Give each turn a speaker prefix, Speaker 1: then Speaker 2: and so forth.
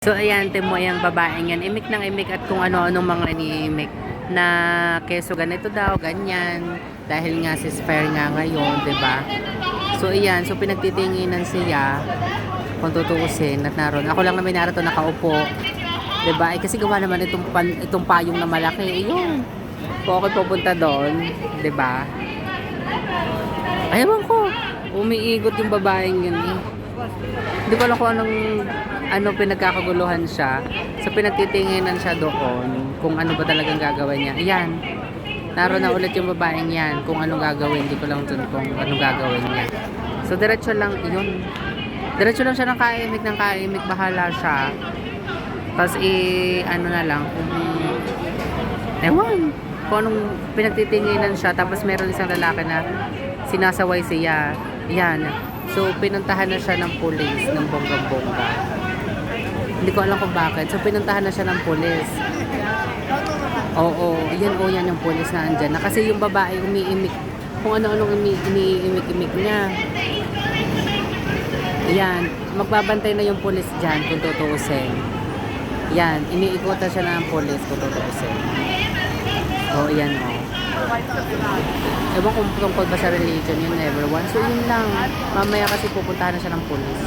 Speaker 1: So ayan, timo yung babaeng yan. Imik ng imik at kung ano-anong mga iniimik na keso ganito daw, ganyan. Dahil nga si Spare nga ngayon, ba? So ayan, so pinagtitinginan siya kung tutuusin at naroon. Ako lang naman narito nakaupo. ba? Eh, kasi gawa naman itong pan, itong payong na malaki. Ayun. Kung ako pupunta doon, ba? Ayaw ko. Umiigot yung babaeng yun eh. Hindi ko alam kung anong ano pinagkakaguluhan siya. So pinagtitinginan siya doon kung ano ba talagang gagawin niya. Ayan. Naroon na ulit yung babaeng yan. Kung anong gagawin. Hindi ko lang dun kung anong gagawin niya. So diretso lang yun. Diretso lang siya ng kaimik ng kaimik. Bahala siya. Tapos eh, ano na lang. Kung, ewan. Kung anong pinagtitinginan siya. Tapos meron isang lalaki na sinasaway siya. Yan. So, pinuntahan na siya ng pulis ng bonggang-bongga. Hindi ko alam kung bakit. So, pinuntahan na siya ng pulis. Oo, yan o yan yung pulis na andyan. Na kasi yung babae umiimik. Kung ano-anong umi- iniimik-imik niya. Yan. Magbabantay na yung pulis dyan kung tutuusin. Yan. Iniikutan siya ng pulis kung tutuusin. Oo, yan o. Ewan kung tungkol ba sa religion yun, never one. So, yun lang. Mamaya kasi pupuntahan na siya ng pulis.